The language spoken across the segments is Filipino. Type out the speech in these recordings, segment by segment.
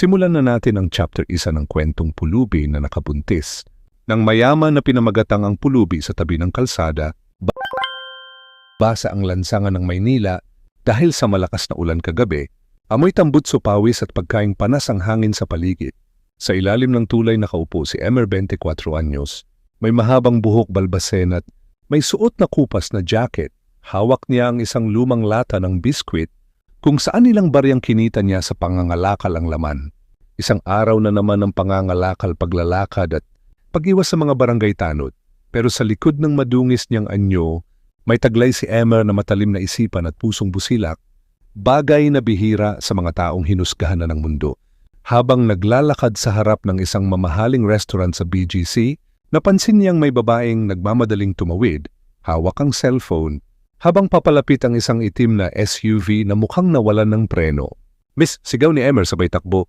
Simulan na natin ang chapter isa ng kwentong pulubi na nakabuntis. Nang mayaman na pinamagatang ang pulubi sa tabi ng kalsada, ba- basa ang lansangan ng Maynila dahil sa malakas na ulan kagabi, amoy tambutso pawis at pagkaing panas ang hangin sa paligid. Sa ilalim ng tulay nakaupo si Emer 24 anyos. May mahabang buhok balbasen at may suot na kupas na jacket. Hawak niya ang isang lumang lata ng biskwit kung saan ilang baryang kinita niya sa pangangalakal ang laman. Isang araw na naman ng pangangalakal paglalakad at pag-iwas sa mga barangay tanod. Pero sa likod ng madungis niyang anyo, may taglay si Emmer na matalim na isipan at pusong busilak, bagay na bihira sa mga taong hinusgahan na ng mundo. Habang naglalakad sa harap ng isang mamahaling restaurant sa BGC, napansin niyang may babaeng nagmamadaling tumawid, hawak ang cellphone, habang papalapit ang isang itim na SUV na mukhang nawalan ng preno. Miss, sigaw ni Emmer sabay takbo.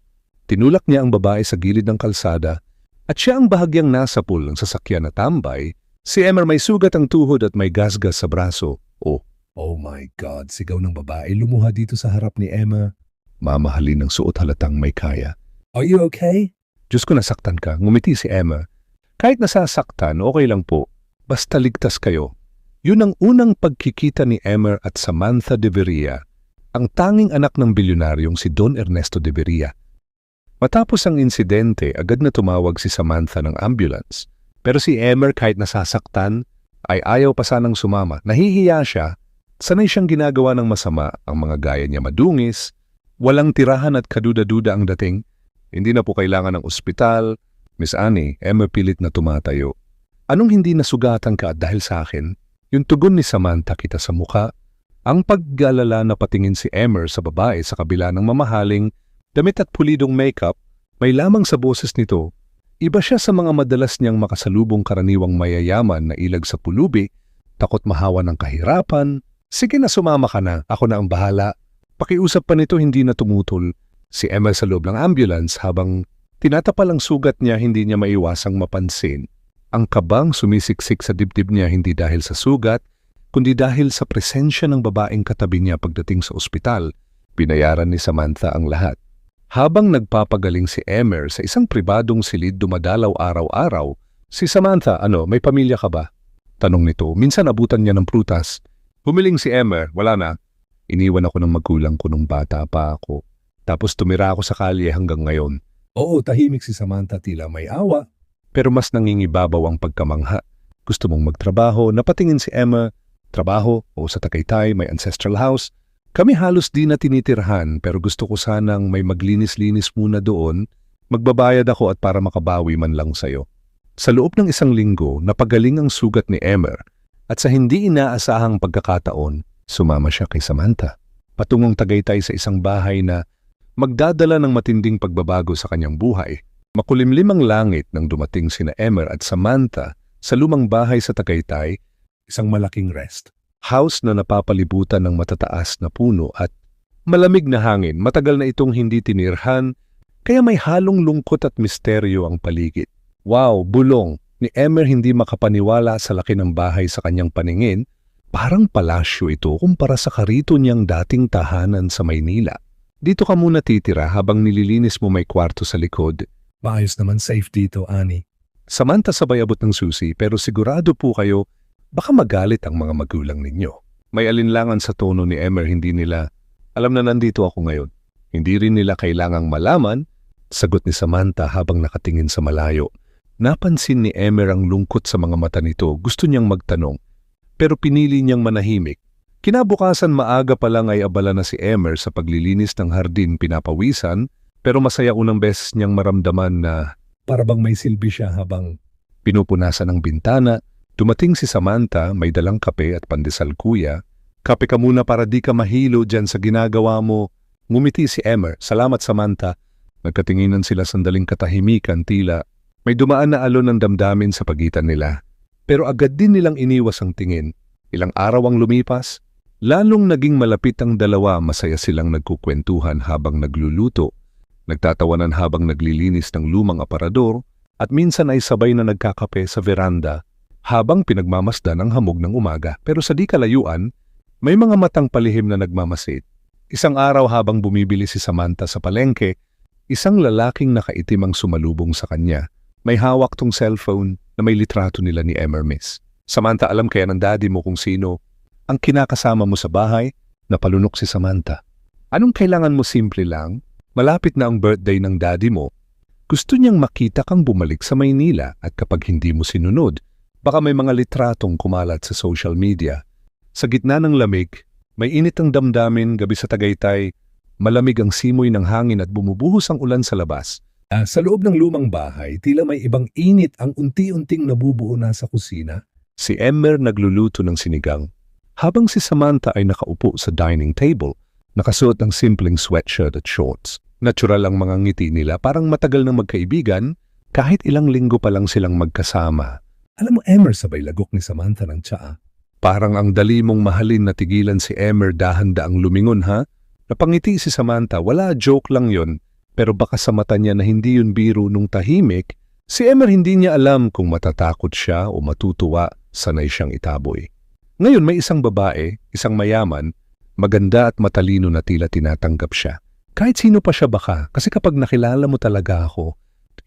Tinulak niya ang babae sa gilid ng kalsada at siya ang bahagyang nasa pool ng sasakyan na tambay. Si Emmer may sugat ang tuhod at may gasgas sa braso. Oh, oh my God, sigaw ng babae lumuha dito sa harap ni Emma. Mamahalin ng suot halatang may kaya. Are you okay? Diyos ko nasaktan ka, ngumiti si Emma. Kahit nasasaktan, okay lang po. Basta ligtas kayo. Yun ang unang pagkikita ni Emmer at Samantha de Veria, ang tanging anak ng bilyonaryong si Don Ernesto de Veria. Matapos ang insidente, agad na tumawag si Samantha ng ambulance. Pero si Emmer kahit nasasaktan, ay ayaw pa sanang sumama. Nahihiya siya. Sanay siyang ginagawa ng masama ang mga gaya niya madungis, walang tirahan at kaduda-duda ang dating. Hindi na po kailangan ng ospital. Miss Annie, Emmer pilit na tumatayo. Anong hindi nasugatan ka dahil sa akin? Yung tugon ni Samantha kita sa muka. Ang paggalala na patingin si Emmer sa babae sa kabila ng mamahaling, damit at pulidong makeup, may lamang sa boses nito. Iba siya sa mga madalas niyang makasalubong karaniwang mayayaman na ilag sa pulubi, takot mahawa ng kahirapan. Sige na sumama ka na, ako na ang bahala. Pakiusap pa nito hindi na tumutol. Si Emma sa loob ng ambulance habang tinatapal ang sugat niya hindi niya maiwasang mapansin. Ang kabang sumisiksik sa dibdib niya hindi dahil sa sugat, kundi dahil sa presensya ng babaeng katabi niya pagdating sa ospital. Binayaran ni Samantha ang lahat. Habang nagpapagaling si Emmer sa isang pribadong silid dumadalaw araw-araw, si Samantha, ano, may pamilya ka ba? Tanong nito, minsan abutan niya ng prutas. Humiling si Emmer, wala na. Iniwan ako ng magulang ko nung bata pa ako. Tapos tumira ako sa kalye hanggang ngayon. Oo, tahimik si Samantha tila may awa. Pero mas nangingibabaw ang pagkamangha. Gusto mong magtrabaho, napatingin si Emma. Trabaho o sa Tagaytay may ancestral house. Kami halos di na tinitirhan pero gusto ko sanang may maglinis-linis muna doon. Magbabayad ako at para makabawi man lang sa'yo. Sa loob ng isang linggo, napagaling ang sugat ni Emmer at sa hindi inaasahang pagkakataon, sumama siya kay Samantha. Patungong Tagaytay sa isang bahay na magdadala ng matinding pagbabago sa kanyang buhay. Makulimlim ang langit nang dumating sina Emmer at Samantha sa lumang bahay sa Tagaytay, isang malaking rest. House na napapalibutan ng matataas na puno at malamig na hangin. Matagal na itong hindi tinirhan, kaya may halong lungkot at misteryo ang paligid. Wow, bulong! Ni Emmer hindi makapaniwala sa laki ng bahay sa kanyang paningin, parang palasyo ito kumpara sa karito niyang dating tahanan sa Maynila. Dito ka muna titira habang nililinis mo may kwarto sa likod. Maayos naman safe dito, Ani. Samantha sabay abot ng susi pero sigurado po kayo baka magalit ang mga magulang ninyo. May alinlangan sa tono ni Emmer hindi nila alam na nandito ako ngayon. Hindi rin nila kailangang malaman, sagot ni Samantha habang nakatingin sa malayo. Napansin ni Emmer ang lungkot sa mga mata nito, gusto niyang magtanong, pero pinili niyang manahimik. Kinabukasan maaga pa lang ay abala na si Emmer sa paglilinis ng hardin pinapawisan, pero masaya unang beses niyang maramdaman na para may silbi siya habang pinupunasan ng bintana. Dumating si Samantha, may dalang kape at pandesal kuya. Kape ka muna para di ka mahilo dyan sa ginagawa mo. Ngumiti si Emmer, salamat Samantha. Nagkatinginan sila sandaling katahimikan tila. May dumaan na alon ng damdamin sa pagitan nila. Pero agad din nilang iniwas ang tingin. Ilang araw ang lumipas, lalong naging malapit ang dalawa masaya silang nagkukwentuhan habang nagluluto, nagtatawanan habang naglilinis ng lumang aparador, at minsan ay sabay na nagkakape sa veranda habang pinagmamasdan ang hamog ng umaga. Pero sa di kalayuan, may mga matang palihim na nagmamasid. Isang araw habang bumibili si Samantha sa palengke, Isang lalaking nakaitim ang sumalubong sa kanya. May hawak tong cellphone na may litrato nila ni Emmer Miss. Samantha, alam kaya ng daddy mo kung sino ang kinakasama mo sa bahay? Napalunok si Samantha. Anong kailangan mo simple lang? Malapit na ang birthday ng daddy mo. Gusto niyang makita kang bumalik sa Maynila at kapag hindi mo sinunod, baka may mga litratong kumalat sa social media. Sa gitna ng lamig, may init ang damdamin gabi sa Tagaytay, malamig ang simoy ng hangin at bumubuhos ang ulan sa labas. Ah, sa loob ng lumang bahay, tila may ibang init ang unti-unting nabubuo na sa kusina. Si Emmer nagluluto ng sinigang. Habang si Samantha ay nakaupo sa dining table, nakasuot ng simpleng sweatshirt at shorts. Natural ang mga ngiti nila parang matagal ng magkaibigan kahit ilang linggo pa lang silang magkasama. Alam mo, Emmer, sabay lagok ni Samantha ng tsaa. Parang ang dali mong mahalin na tigilan si Emmer dahan-daang lumingon ha? Napangiti si Samantha, wala joke lang yon. Pero baka sa mata niya na hindi yun biro nung tahimik, si Emmer hindi niya alam kung matatakot siya o matutuwa, sanay siyang itaboy. Ngayon may isang babae, isang mayaman, maganda at matalino na tila tinatanggap siya. Kahit sino pa siya baka, kasi kapag nakilala mo talaga ako,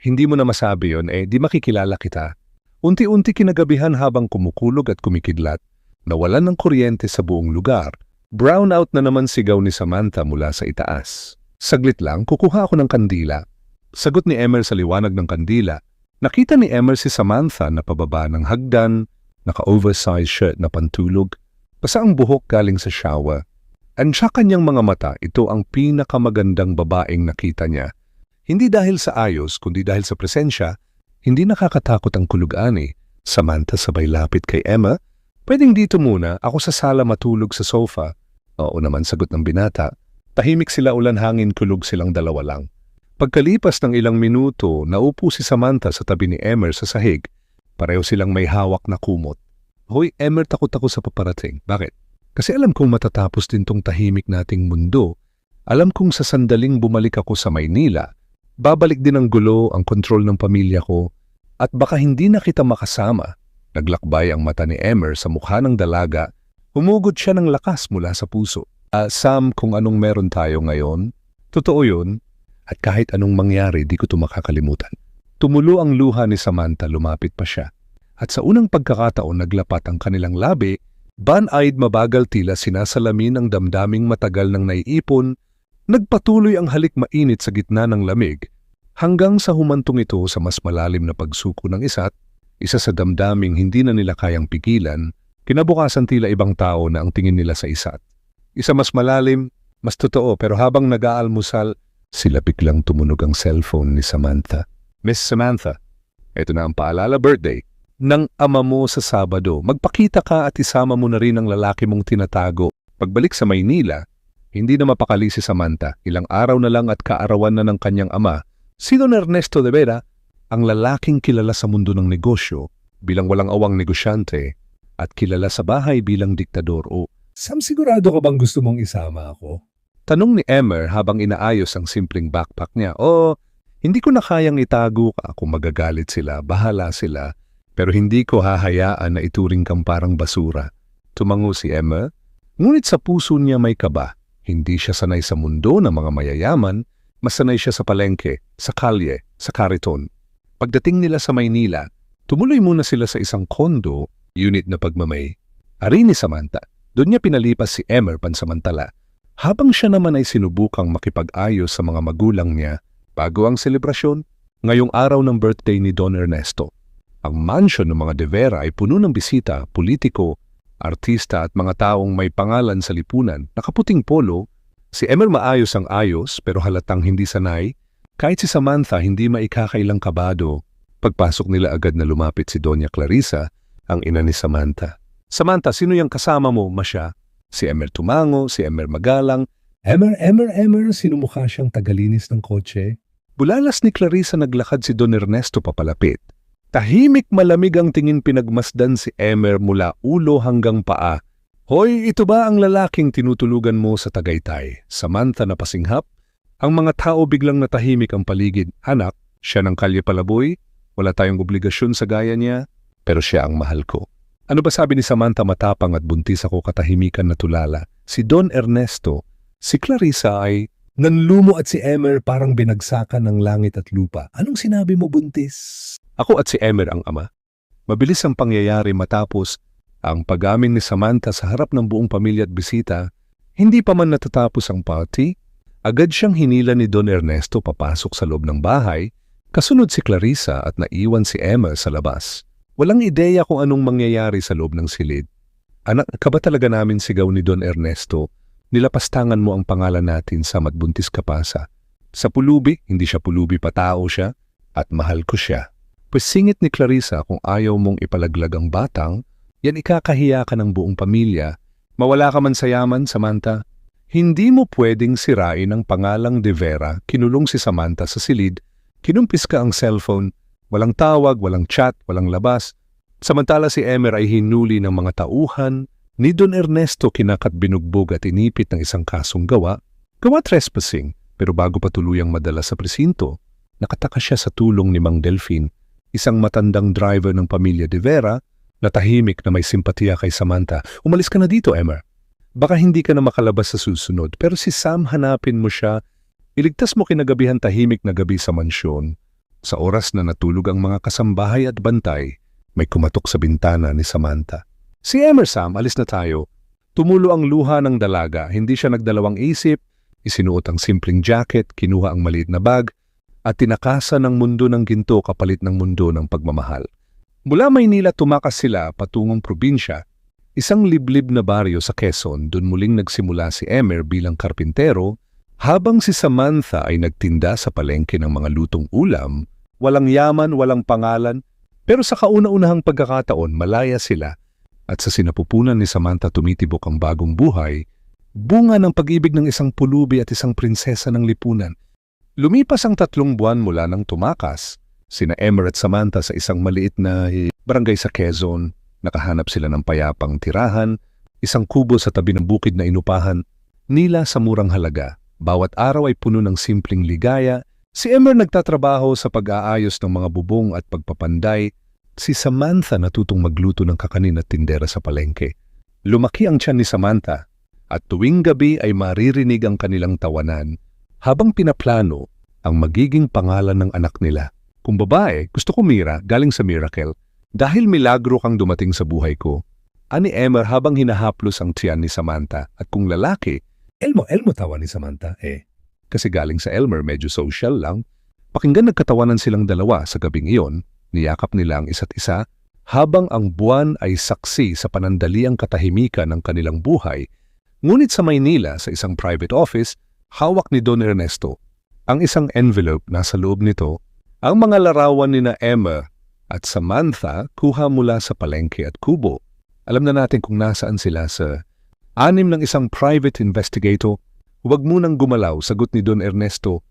hindi mo na masabi yon eh di makikilala kita. Unti-unti kinagabihan habang kumukulog at kumikidlat, nawalan ng kuryente sa buong lugar. Brownout na naman sigaw ni Samantha mula sa itaas. Saglit lang, kukuha ako ng kandila. Sagot ni Emmer sa liwanag ng kandila. Nakita ni Emmer si Samantha na pababa ng hagdan, naka-oversized shirt na pantulog, basa ang buhok galing sa shower. Ang sa kanyang mga mata, ito ang pinakamagandang babaeng nakita niya. Hindi dahil sa ayos, kundi dahil sa presensya, hindi nakakatakot ang kulugani. Samantha sabay lapit kay Emma. Pwedeng dito muna, ako sa sala matulog sa sofa. Oo naman sagot ng binata. Tahimik sila ulan hangin kulog silang dalawa lang. Pagkalipas ng ilang minuto, naupo si Samantha sa tabi ni Emmer sa sahig. Pareho silang may hawak na kumot. Hoy, Emmer, takot ako sa paparating. Bakit? Kasi alam kong matatapos din tong tahimik nating mundo. Alam kong sa sandaling bumalik ako sa Maynila, babalik din ang gulo, ang kontrol ng pamilya ko, at baka hindi na kita makasama. Naglakbay ang mata ni Emmer sa mukha ng dalaga, humugod siya ng lakas mula sa puso. Ah, Sam, kung anong meron tayo ngayon, totoo yun, at kahit anong mangyari, di ko ito makakalimutan. Tumulo ang luha ni Samantha, lumapit pa siya. At sa unang pagkakataon naglapat ang kanilang labi, ban-eyed mabagal tila sinasalamin ang damdaming matagal ng naiipon, nagpatuloy ang halik mainit sa gitna ng lamig, hanggang sa humantong ito sa mas malalim na pagsuko ng isa't, isa sa damdaming hindi na nila kayang pigilan, kinabukasan tila ibang tao na ang tingin nila sa isa't. Isa mas malalim, mas totoo pero habang nag-aalmusal, sila biglang tumunog ang cellphone ni Samantha. Miss Samantha, ito na ang paalala birthday ng ama mo sa Sabado. Magpakita ka at isama mo na rin ang lalaki mong tinatago. Pagbalik sa Maynila, hindi na mapakali si Samantha. Ilang araw na lang at kaarawan na ng kanyang ama, si Don Ernesto de Vera, ang lalaking kilala sa mundo ng negosyo bilang walang awang negosyante at kilala sa bahay bilang diktador o Sam, sigurado ka bang gusto mong isama ako? Tanong ni Emmer habang inaayos ang simpleng backpack niya. O, hindi ko na kayang itago ka kung magagalit sila, bahala sila, pero hindi ko hahayaan na ituring kang parang basura. Tumango si Emmer, ngunit sa puso niya may kaba. Hindi siya sanay sa mundo ng mga mayayaman, mas sanay siya sa palengke, sa kalye, sa kariton. Pagdating nila sa Maynila, tumuloy muna sila sa isang kondo, unit na pagmamay. Ari ni Samantha, doon niya pinalipas si Emmer pansamantala, habang siya naman ay sinubukang makipag-ayos sa mga magulang niya bago ang selebrasyon ngayong araw ng birthday ni Don Ernesto. Ang mansion ng mga De Vera ay puno ng bisita, politiko, artista at mga taong may pangalan sa lipunan. Nakaputing polo, si Emmer maayos ang ayos pero halatang hindi sanay. Kahit si Samantha hindi maikakailang kabado, pagpasok nila agad na lumapit si Doña Clarissa, ang ina ni Samantha. Samantha, sino yung kasama mo, Masya? Si Emmer tumango, si Emmer magalang. Emmer, Emmer, Emmer, sinumukha siyang tagalinis ng kotse. Bulalas ni Clarissa naglakad si Don Ernesto papalapit. Tahimik malamig ang tingin pinagmasdan si Emmer mula ulo hanggang paa. Hoy, ito ba ang lalaking tinutulugan mo sa Tagaytay? Samantha na pasinghap? Ang mga tao biglang natahimik ang paligid. Anak, siya ng kalye palaboy? Wala tayong obligasyon sa gaya niya? Pero siya ang mahal ko. Ano ba sabi ni Samantha matapang at buntis ako katahimikan na tulala? Si Don Ernesto, si Clarissa ay Nanlumo at si Emer parang binagsakan ng langit at lupa. Anong sinabi mo, buntis? Ako at si Emer ang ama. Mabilis ang pangyayari matapos ang pag-amin ni Samantha sa harap ng buong pamilya at bisita. Hindi pa man natatapos ang party, agad siyang hinila ni Don Ernesto papasok sa loob ng bahay, kasunod si Clarissa at naiwan si Emma sa labas. Walang ideya kung anong mangyayari sa loob ng silid. Anak ka ba talaga namin sigaw ni Don Ernesto? Nilapastangan mo ang pangalan natin sa matbuntis ka pa sa. Sa pulubi, hindi siya pulubi patao siya, at mahal ko siya. Pues singit ni Clarissa kung ayaw mong ipalaglag ang batang, yan ikakahiya ka ng buong pamilya. Mawala ka man sa yaman, Samantha. Hindi mo pwedeng sirain ang pangalang De Vera, kinulong si Samantha sa silid, kinumpis ka ang cellphone, walang tawag, walang chat, walang labas. Samantala si Emer ay hinuli ng mga tauhan, ni Don Ernesto kinakat binugbog at inipit ng isang kasong gawa, gawa trespassing, pero bago pa tuluyang madala sa presinto, nakataka siya sa tulong ni Mang Delphine, isang matandang driver ng pamilya de Vera, na tahimik na may simpatiya kay Samantha. Umalis ka na dito, Emer. Baka hindi ka na makalabas sa susunod, pero si Sam hanapin mo siya. Iligtas mo kinagabihan tahimik na gabi sa mansyon. Sa oras na natulog ang mga kasambahay at bantay, may kumatok sa bintana ni Samantha. Si Emersam, alis na tayo. Tumulo ang luha ng dalaga, hindi siya nagdalawang isip, isinuot ang simpleng jacket, kinuha ang maliit na bag, at tinakasan ng mundo ng ginto kapalit ng mundo ng pagmamahal. Mula Maynila tumakas sila patungong probinsya, isang liblib na baryo sa Quezon, doon muling nagsimula si Emer bilang karpintero, habang si Samantha ay nagtinda sa palengke ng mga lutong ulam, walang yaman, walang pangalan, pero sa kauna-unahang pagkakataon malaya sila at sa sinapupunan ni Samantha tumitibok ang bagong buhay, bunga ng pag-ibig ng isang pulubi at isang prinsesa ng lipunan. Lumipas ang tatlong buwan mula nang tumakas, sina Emer Samantha sa isang maliit na barangay sa Quezon, nakahanap sila ng payapang tirahan, isang kubo sa tabi ng bukid na inupahan, nila sa murang halaga. Bawat araw ay puno ng simpleng ligaya, si Emer nagtatrabaho sa pag-aayos ng mga bubong at pagpapanday Si Samantha natutong magluto ng kakanin at tindera sa palengke. Lumaki ang tiyan ni Samantha at tuwing gabi ay maririnig ang kanilang tawanan habang pinaplano ang magiging pangalan ng anak nila. Kung babae, gusto ko Mira galing sa Miracle dahil milagro kang dumating sa buhay ko. Ani Emmer habang hinahaplos ang tiyan ni Samantha at kung lalaki, Elmo, Elmo tawa ni Samantha eh. Kasi galing sa Elmer medyo social lang. Pakinggan nagkatawanan silang dalawa sa gabing iyon Niyakap nila ang isa't isa habang ang buwan ay saksi sa panandaliang katahimikan ng kanilang buhay. Ngunit sa Maynila, sa isang private office, hawak ni Don Ernesto ang isang envelope nasa loob nito. Ang mga larawan ni na Emma at Samantha kuha mula sa palengke at kubo. Alam na natin kung nasaan sila sa anim ng isang private investigator. Huwag munang gumalaw, sagot ni Don Ernesto.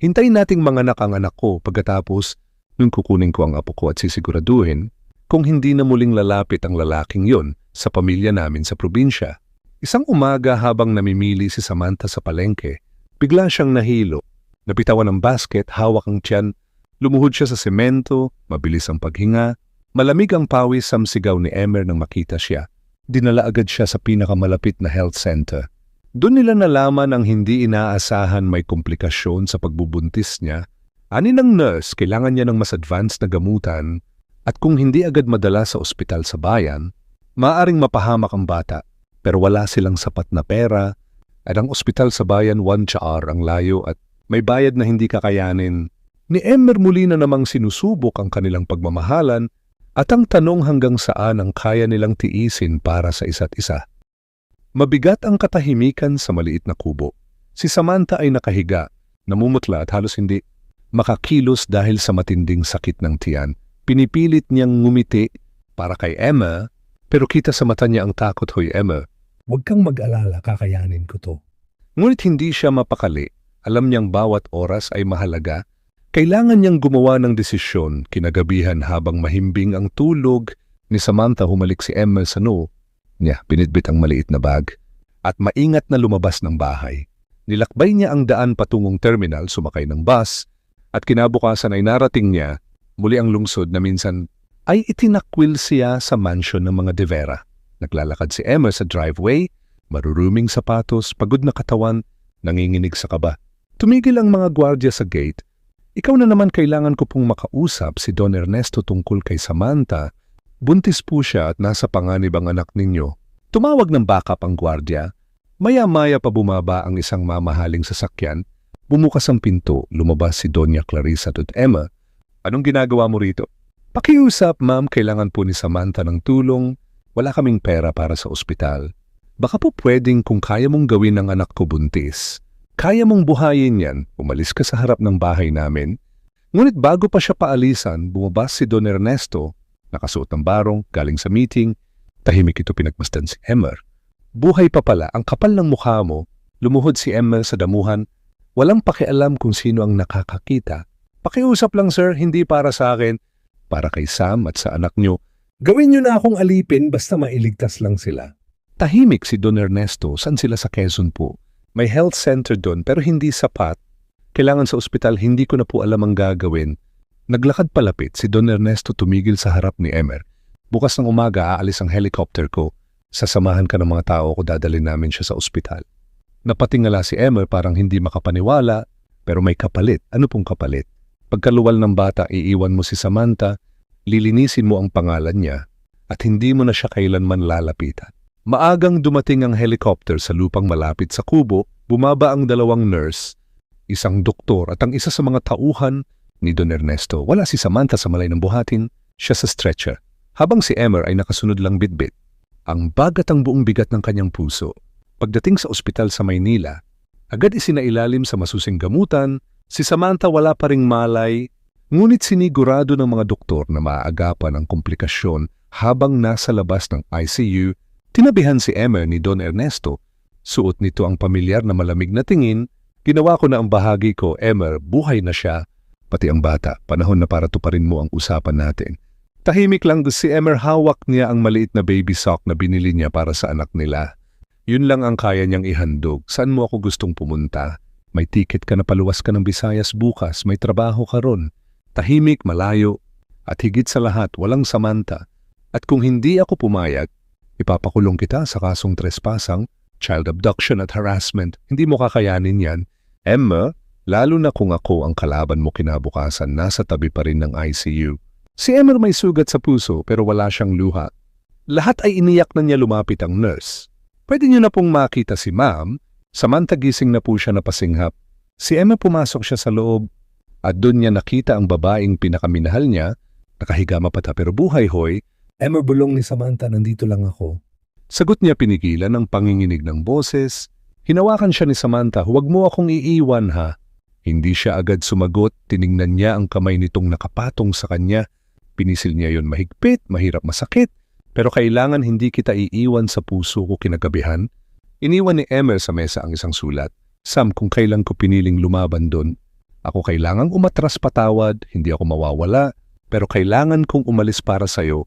Hintayin nating manganak ang anak ko pagkatapos nung kukunin ko ang apo ko at sisiguraduhin kung hindi na muling lalapit ang lalaking yon sa pamilya namin sa probinsya. Isang umaga habang namimili si Samantha sa palengke, bigla siyang nahilo. Napitawan ng basket, hawak ang tiyan, lumuhod siya sa semento, mabilis ang paghinga, malamig ang pawis samsigaw ni Emer nang makita siya. Dinala agad siya sa pinakamalapit na health center. Doon nila nalaman ang hindi inaasahan may komplikasyon sa pagbubuntis niya Ani ng nurse, kailangan niya ng mas advanced na gamutan at kung hindi agad madala sa ospital sa bayan, maaring mapahamak ang bata pero wala silang sapat na pera at ang ospital sa bayan 1 char ang layo at may bayad na hindi kakayanin. Ni Emmer muli na namang sinusubok ang kanilang pagmamahalan at ang tanong hanggang saan ang kaya nilang tiisin para sa isa't isa. Mabigat ang katahimikan sa maliit na kubo. Si Samantha ay nakahiga, namumutla at halos hindi makakilos dahil sa matinding sakit ng tiyan. Pinipilit niyang ngumiti para kay Emma, pero kita sa mata niya ang takot, Hoy Emma. Huwag kang mag-alala, kakayanin ko to. Ngunit hindi siya mapakali. Alam niyang bawat oras ay mahalaga. Kailangan niyang gumawa ng desisyon kinagabihan habang mahimbing ang tulog ni Samantha humalik si Emma sa no. Niya, binitbit ang maliit na bag at maingat na lumabas ng bahay. Nilakbay niya ang daan patungong terminal, sumakay ng bus, at kinabukasan ay narating niya muli ang lungsod na minsan ay itinakwil siya sa mansion ng mga De Vera. Naglalakad si Emma sa driveway, maruruming sapatos, pagod na katawan, nanginginig sa kaba. Tumigil ang mga gwardya sa gate. Ikaw na naman kailangan ko pong makausap si Don Ernesto tungkol kay Samantha. Buntis po siya at nasa panganib ang anak ninyo. Tumawag ng backup ang gwardya. Maya-maya pa bumaba ang isang mamahaling sasakyan. Bumukas ang pinto, lumabas si Doña Clarissa at Emma. Anong ginagawa mo rito? Pakiusap, ma'am, kailangan po ni Samantha ng tulong. Wala kaming pera para sa ospital. Baka po pwedeng kung kaya mong gawin ng anak ko buntis. Kaya mong buhayin yan, umalis ka sa harap ng bahay namin. Ngunit bago pa siya paalisan, bumabas si Don Ernesto, nakasuot ng barong, galing sa meeting, tahimik ito pinagmasdan si Emmer. Buhay pa pala, ang kapal ng mukha mo, lumuhod si Emmer sa damuhan, walang pakialam kung sino ang nakakakita. Pakiusap lang sir, hindi para sa akin, para kay Sam at sa anak nyo. Gawin nyo na akong alipin basta mailigtas lang sila. Tahimik si Don Ernesto, san sila sa Quezon po? May health center doon pero hindi sapat. Kailangan sa ospital, hindi ko na po alam ang gagawin. Naglakad palapit, si Don Ernesto tumigil sa harap ni Emer. Bukas ng umaga, aalis ang helicopter ko. Sasamahan ka ng mga tao ko dadalhin namin siya sa ospital. Napatingala si Emer parang hindi makapaniwala, pero may kapalit. Ano pong kapalit? Pagkaluwal ng bata, iiwan mo si Samantha, lilinisin mo ang pangalan niya, at hindi mo na siya kailanman lalapitan. Maagang dumating ang helicopter sa lupang malapit sa kubo, bumaba ang dalawang nurse, isang doktor at ang isa sa mga tauhan ni Don Ernesto. Wala si Samantha sa malay ng buhatin, siya sa stretcher. Habang si Emer ay nakasunod lang bitbit. Ang bagat ang buong bigat ng kanyang puso. Pagdating sa ospital sa Maynila, agad isinailalim sa masusing gamutan, si Samantha wala pa ring malay, ngunit sinigurado ng mga doktor na maaagapan ang komplikasyon habang nasa labas ng ICU Tinabihan si Emmer ni Don Ernesto. Suot nito ang pamilyar na malamig na tingin. Ginawa ko na ang bahagi ko, Emmer, buhay na siya. Pati ang bata, panahon na para tuparin mo ang usapan natin. Tahimik lang si Emmer hawak niya ang maliit na baby sock na binili niya para sa anak nila. Yun lang ang kaya niyang ihandog. Saan mo ako gustong pumunta? May ticket ka na paluwas ka ng Visayas bukas, may trabaho ka ron. Tahimik, malayo, at higit sa lahat, walang Samantha. At kung hindi ako pumayag, Ipapakulong kita sa kasong trespassang, child abduction at harassment. Hindi mo kakayanin yan. Emma, lalo na kung ako ang kalaban mo kinabukasan, nasa tabi pa rin ng ICU. Si Emma may sugat sa puso pero wala siyang luha. Lahat ay iniyak na niya lumapit ang nurse. Pwede niyo na pong makita si ma'am, samanta gising na po siya napasinghap. Si Emma pumasok siya sa loob at doon niya nakita ang babaeng pinakaminahal niya, nakahiga mapata pero buhay hoy, Emma bulong ni Samantha, nandito lang ako. Sagot niya pinigilan ng panginginig ng boses. Hinawakan siya ni Samantha, huwag mo akong iiwan ha. Hindi siya agad sumagot, tiningnan niya ang kamay nitong nakapatong sa kanya. Pinisil niya yon mahigpit, mahirap masakit, pero kailangan hindi kita iiwan sa puso ko kinagabihan. Iniwan ni Emmer sa mesa ang isang sulat. Sam, kung kailan ko piniling lumaban doon, ako kailangang umatras patawad, hindi ako mawawala, pero kailangan kong umalis para sa'yo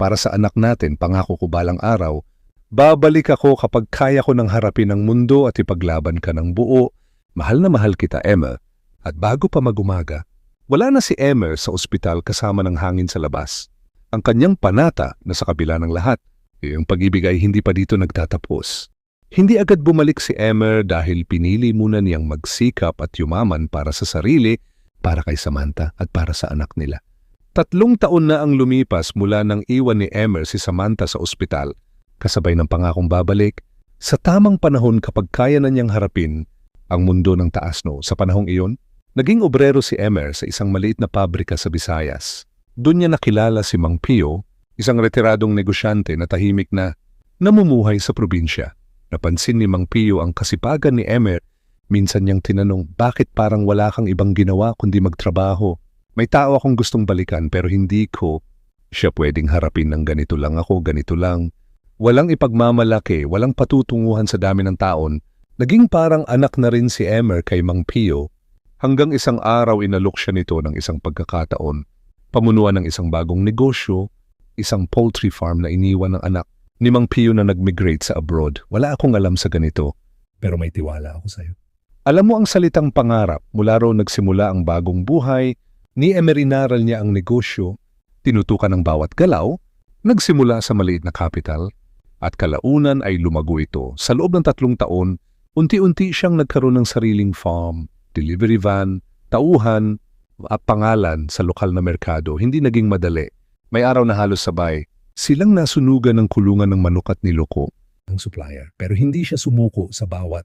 para sa anak natin, pangako ko balang araw, babalik ako kapag kaya ko nang harapin ang mundo at ipaglaban ka ng buo. Mahal na mahal kita, Emma. At bago pa magumaga, wala na si Emma sa ospital kasama ng hangin sa labas. Ang kanyang panata na sa kabila ng lahat, yung pag-ibig ay hindi pa dito nagtatapos. Hindi agad bumalik si Emmer dahil pinili muna niyang magsikap at yumaman para sa sarili, para kay Samantha at para sa anak nila. Tatlong taon na ang lumipas mula nang iwan ni Emmer si Samantha sa ospital, kasabay ng pangakong babalik, sa tamang panahon kapag kaya na niyang harapin ang mundo ng taasno sa panahong iyon, naging obrero si Emmer sa isang maliit na pabrika sa Visayas. Doon niya nakilala si Mang Pio, isang retiradong negosyante na tahimik na namumuhay sa probinsya. Napansin ni Mang Pio ang kasipagan ni Emmer, minsan niyang tinanong bakit parang wala kang ibang ginawa kundi magtrabaho may tao akong gustong balikan pero hindi ko siya pwedeng harapin ng ganito lang ako, ganito lang. Walang ipagmamalaki, walang patutunguhan sa dami ng taon. Naging parang anak na rin si Emmer kay Mang Pio. Hanggang isang araw inalok siya nito ng isang pagkakataon. Pamunuan ng isang bagong negosyo, isang poultry farm na iniwan ng anak ni Mang Pio na nag-migrate sa abroad. Wala akong alam sa ganito, pero may tiwala ako sa'yo. Alam mo ang salitang pangarap, mula raw nagsimula ang bagong buhay, Ni emerinaral niya ang negosyo, tinutukan ng bawat galaw, nagsimula sa maliit na kapital, at kalaunan ay lumago ito. Sa loob ng tatlong taon, unti-unti siyang nagkaroon ng sariling farm. delivery van, tauhan, at pangalan sa lokal na merkado. Hindi naging madali. May araw na halos sabay. Silang nasunugan ng kulungan ng manok at niloko ang supplier. Pero hindi siya sumuko sa bawat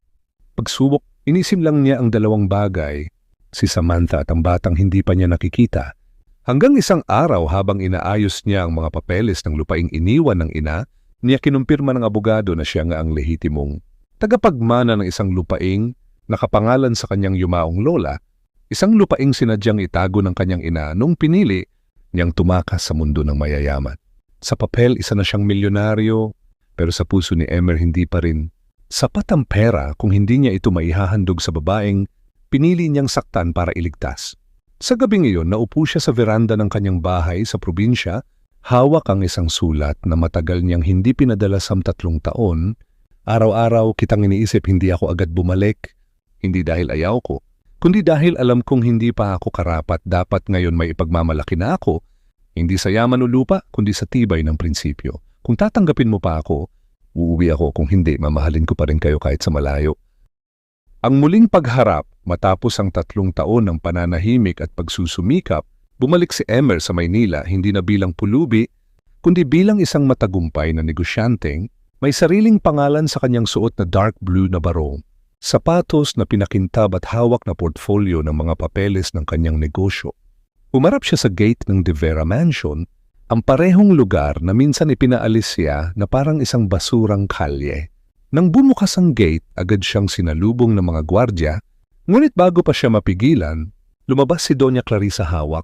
pagsubok. Inisim lang niya ang dalawang bagay, si Samantha at ang batang hindi pa niya nakikita. Hanggang isang araw habang inaayos niya ang mga papeles ng lupaing iniwan ng ina, niya kinumpirma ng abogado na siya nga ang lehitimong tagapagmana ng isang lupaing nakapangalan sa kanyang yumaong lola, isang lupaing sinadyang itago ng kanyang ina nung pinili niyang tumakas sa mundo ng mayayaman. Sa papel, isa na siyang milyonaryo, pero sa puso ni Emer hindi pa rin. Sapat ang pera kung hindi niya ito maihahandog sa babaeng pinili niyang saktan para iligtas. Sa gabing iyon, naupo siya sa veranda ng kanyang bahay sa probinsya, hawak ang isang sulat na matagal niyang hindi pinadala sa tatlong taon. Araw-araw kitang iniisip hindi ako agad bumalik, hindi dahil ayaw ko, kundi dahil alam kong hindi pa ako karapat. Dapat ngayon may ipagmamalaki na ako, hindi sa yaman o lupa, kundi sa tibay ng prinsipyo. Kung tatanggapin mo pa ako, uuwi ako kung hindi, mamahalin ko pa rin kayo kahit sa malayo. Ang muling pagharap matapos ang tatlong taon ng pananahimik at pagsusumikap, bumalik si Emer sa Maynila hindi na bilang pulubi, kundi bilang isang matagumpay na negosyanteng may sariling pangalan sa kanyang suot na dark blue na barong, sapatos na pinakintab at hawak na portfolio ng mga papeles ng kanyang negosyo. Umarap siya sa gate ng De Vera Mansion, ang parehong lugar na minsan ipinaalis siya na parang isang basurang kalye. Nang bumukas ang gate, agad siyang sinalubong ng mga gwardya, ngunit bago pa siya mapigilan, lumabas si Doña Clarissa hawak,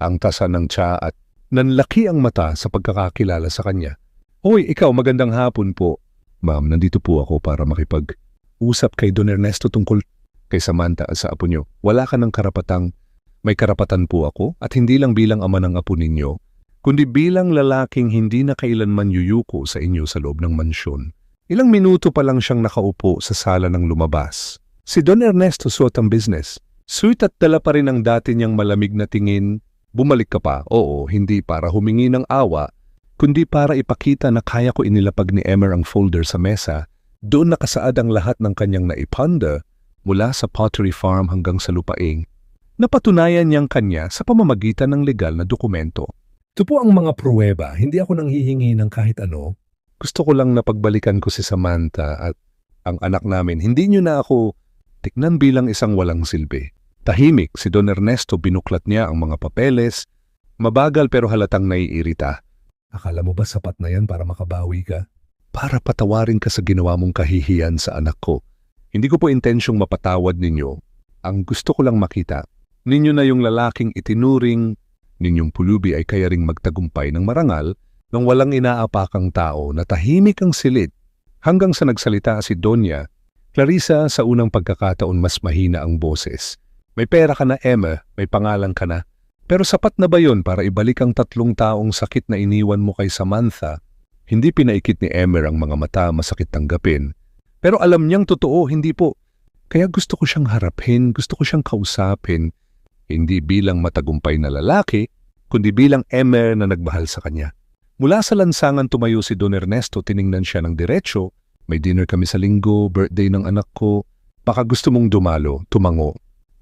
ang tasa ng tsa at nanlaki ang mata sa pagkakakilala sa kanya. Hoy, ikaw, magandang hapon po. Ma'am, nandito po ako para makipag-usap kay Don Ernesto tungkol kay Samantha at sa apo niyo. Wala ka ng karapatang may karapatan po ako at hindi lang bilang ama ng apo ninyo, kundi bilang lalaking hindi na kailanman yuyuko sa inyo sa loob ng mansyon. Ilang minuto pa lang siyang nakaupo sa sala ng lumabas. Si Don Ernesto suot ang business. Sweet at dala pa rin ang dati niyang malamig na tingin. Bumalik ka pa, oo, hindi para humingi ng awa, kundi para ipakita na kaya ko inilapag ni Emer ang folder sa mesa. Doon nakasaad ang lahat ng kanyang naipanda mula sa pottery farm hanggang sa lupaing. Napatunayan niyang kanya sa pamamagitan ng legal na dokumento. Ito po ang mga pruweba, hindi ako nang hihingi ng kahit ano. Gusto ko lang na pagbalikan ko si Samantha at ang anak namin. Hindi niyo na ako tiknan bilang isang walang silbi. Tahimik si Don Ernesto binuklat niya ang mga papeles, mabagal pero halatang naiirita. Akala mo ba sapat na yan para makabawi ka? Para patawarin ka sa ginawa mong kahihiyan sa anak ko. Hindi ko po intensyong mapatawad ninyo. Ang gusto ko lang makita, ninyo na yung lalaking itinuring, ninyong pulubi ay kaya ring magtagumpay ng marangal nang walang inaapakang tao na tahimik ang silid hanggang sa nagsalita si Donya. Clarissa sa unang pagkakataon mas mahina ang boses. May pera ka na Emma, may pangalan ka na, pero sapat na ba yon para ibalik ang tatlong taong sakit na iniwan mo kay Samantha? Hindi pinaikit ni Emer ang mga mata masakit tanggapin. Pero alam niyang totoo, hindi po. Kaya gusto ko siyang harapin, gusto ko siyang kausapin. Hindi bilang matagumpay na lalaki, kundi bilang Emer na nagmahal sa kanya. Mula sa lansangan tumayo si Don Ernesto, tiningnan siya ng diretsyo. May dinner kami sa linggo, birthday ng anak ko. Baka gusto mong dumalo, tumango.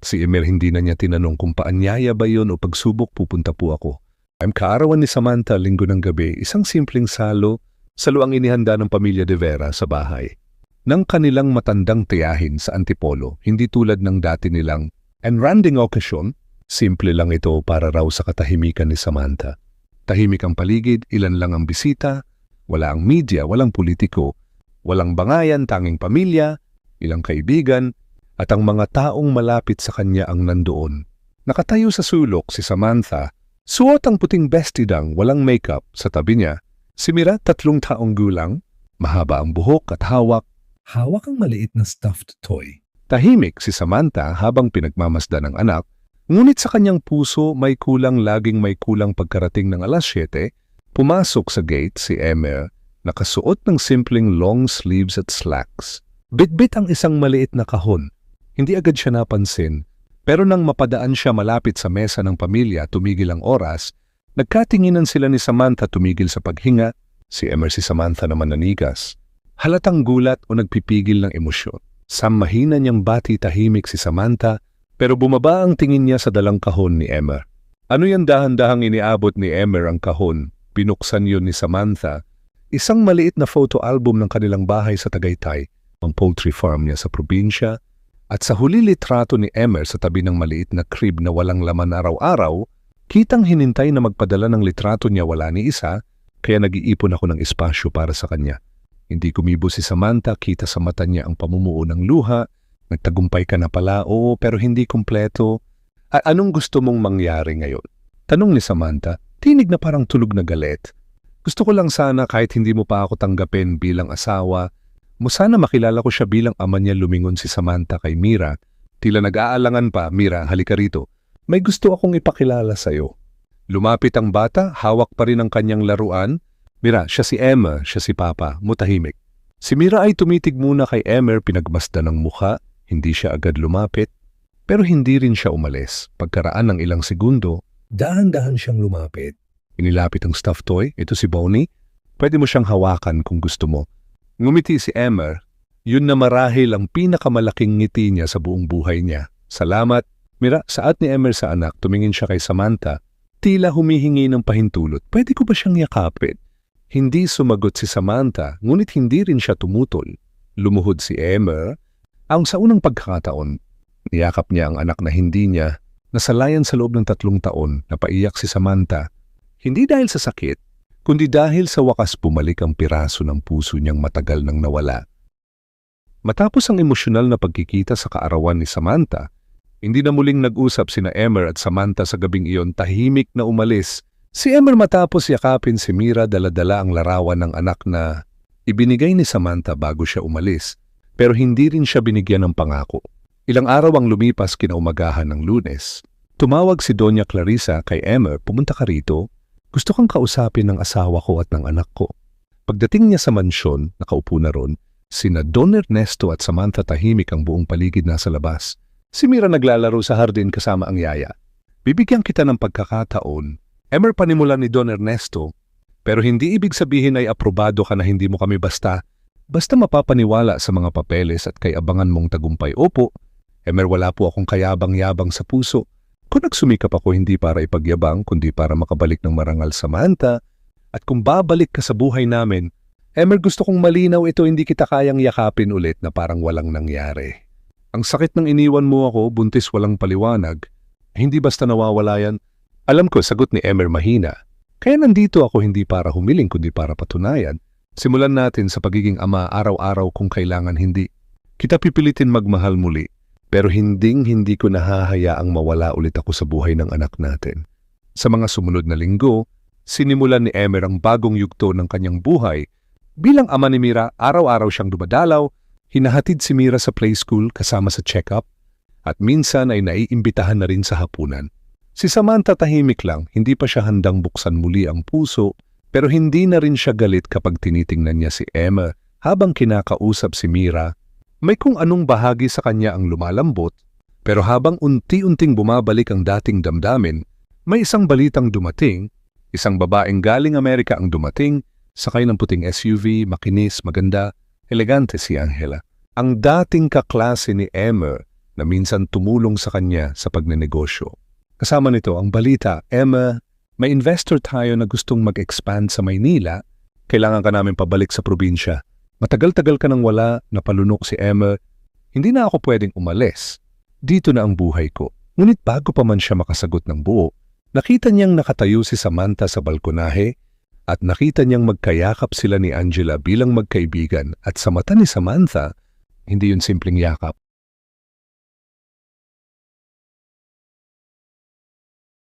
Si Emil hindi na niya tinanong kung paanyaya ba yon o pagsubok pupunta po ako. I'm kaarawan ni Samantha linggo ng gabi, isang simpleng salo, salo ang inihanda ng pamilya de Vera sa bahay. Nang kanilang matandang tiyahin sa Antipolo, hindi tulad ng dati nilang enranding okasyon, simple lang ito para raw sa katahimikan ni Samantha. Tahimik ang paligid, ilan lang ang bisita, wala ang media, walang politiko, walang bangayan, tanging pamilya, ilang kaibigan, at ang mga taong malapit sa kanya ang nandoon. Nakatayo sa sulok si Samantha, suot ang puting bestidang walang makeup sa tabi niya. Si Mira, tatlong taong gulang, mahaba ang buhok at hawak. Hawak ang maliit na stuffed toy. Tahimik si Samantha habang pinagmamasda ng anak, ngunit sa kanyang puso may kulang laging may kulang pagkarating ng alas 7, pumasok sa gate si Emmer, nakasuot ng simpleng long sleeves at slacks. Bitbit ang isang maliit na kahon hindi agad siya napansin, pero nang mapadaan siya malapit sa mesa ng pamilya tumigil ang oras, nagkatinginan sila ni Samantha tumigil sa paghinga, si Emer si Samantha naman nanigas. Halatang gulat o nagpipigil ng emosyon. Sa mahina niyang bati tahimik si Samantha, Pero bumaba ang tingin niya sa dalang kahon ni Emmer. Ano yan dahan-dahang iniabot ni Emmer ang kahon? Binuksan yun ni Samantha. Isang maliit na photo album ng kanilang bahay sa Tagaytay, ang poultry farm niya sa probinsya, at sa huli litrato ni Emmer sa tabi ng maliit na crib na walang laman araw-araw, kitang hinintay na magpadala ng litrato niya wala ni isa, kaya nag-iipon ako ng espasyo para sa kanya. Hindi kumibo si Samantha, kita sa mata niya ang pamumuo ng luha, nagtagumpay ka na pala, oo, pero hindi kumpleto. A- anong gusto mong mangyari ngayon? Tanong ni Samantha, tinig na parang tulog na galit. Gusto ko lang sana kahit hindi mo pa ako tanggapin bilang asawa, mo sana makilala ko siya bilang ama niya lumingon si Samantha kay Mira. Tila nag-aalangan pa, Mira, halika rito. May gusto akong ipakilala sa'yo. Lumapit ang bata, hawak pa rin ang kanyang laruan. Mira, siya si Emma, siya si Papa, mutahimik. Si Mira ay tumitig muna kay Emmer pinagmasdan ng mukha, hindi siya agad lumapit. Pero hindi rin siya umalis. Pagkaraan ng ilang segundo, dahan-dahan siyang lumapit. Inilapit ang stuffed toy, ito si Bonnie. Pwede mo siyang hawakan kung gusto mo. Ngumiti si Emmer. Yun na marahil ang pinakamalaking ngiti niya sa buong buhay niya. Salamat. Mira, saat ni Emmer sa anak, tumingin siya kay Samantha. Tila humihingi ng pahintulot. Pwede ko ba siyang yakapin? Hindi sumagot si Samantha, ngunit hindi rin siya tumutol. Lumuhod si Emmer. Ang sa unang pagkakataon, niyakap niya ang anak na hindi niya, nasalayan sa loob ng tatlong taon, napaiyak si Samantha. Hindi dahil sa sakit, kundi dahil sa wakas bumalik ang piraso ng puso niyang matagal nang nawala. Matapos ang emosyonal na pagkikita sa kaarawan ni Samantha, hindi na muling nag-usap sina Emmer at Samantha sa gabing iyon tahimik na umalis. Si Emmer matapos yakapin si Mira daladala ang larawan ng anak na ibinigay ni Samantha bago siya umalis, pero hindi rin siya binigyan ng pangako. Ilang araw ang lumipas kinaumagahan ng lunes. Tumawag si Doña Clarissa kay Emmer, pumunta ka rito. Gusto kang kausapin ng asawa ko at ng anak ko. Pagdating niya sa mansyon, nakaupo na ron, sina Don Ernesto at Samantha tahimik ang buong paligid nasa labas. Si Mira naglalaro sa hardin kasama ang yaya. Bibigyan kita ng pagkakataon. Emer panimula ni Don Ernesto, pero hindi ibig sabihin ay aprobado ka na hindi mo kami basta. Basta mapapaniwala sa mga papeles at kay abangan mong tagumpay. Opo, Emer wala po akong kayabang-yabang sa puso. Kung nagsumikap ako hindi para ipagyabang, kundi para makabalik ng marangal sa Manta, at kung babalik ka sa buhay namin, Emer gusto kong malinaw ito hindi kita kayang yakapin ulit na parang walang nangyari. Ang sakit ng iniwan mo ako, buntis walang paliwanag, hindi basta nawawala yan. Alam ko, sagot ni Emer mahina. Kaya nandito ako hindi para humiling kundi para patunayan. Simulan natin sa pagiging ama araw-araw kung kailangan hindi. Kita pipilitin magmahal muli, pero hinding hindi ko nahahayaang mawala ulit ako sa buhay ng anak natin. Sa mga sumunod na linggo, sinimulan ni Emer ang bagong yugto ng kanyang buhay. Bilang ama ni Mira, araw-araw siyang dumadalaw, hinahatid si Mira sa play school kasama sa check-up, at minsan ay naiimbitahan na rin sa hapunan. Si Samantha tahimik lang, hindi pa siya handang buksan muli ang puso, pero hindi na rin siya galit kapag tinitingnan niya si Emma habang kinakausap si Mira. May kung anong bahagi sa kanya ang lumalambot, pero habang unti-unting bumabalik ang dating damdamin, may isang balitang dumating, isang babaeng galing Amerika ang dumating, sakay ng puting SUV, makinis, maganda, elegante si Angela. Ang dating kaklase ni Emma na minsan tumulong sa kanya sa pagnenegosyo. Kasama nito ang balita, Emma, may investor tayo na gustong mag-expand sa Maynila. Kailangan ka namin pabalik sa probinsya. Matagal-tagal ka nang wala, napalunok si Emma. Hindi na ako pwedeng umalis. Dito na ang buhay ko. Ngunit bago pa man siya makasagot ng buo, nakita niyang nakatayo si Samantha sa balkonahe at nakita niyang magkayakap sila ni Angela bilang magkaibigan at sa mata ni Samantha, hindi yun simpleng yakap.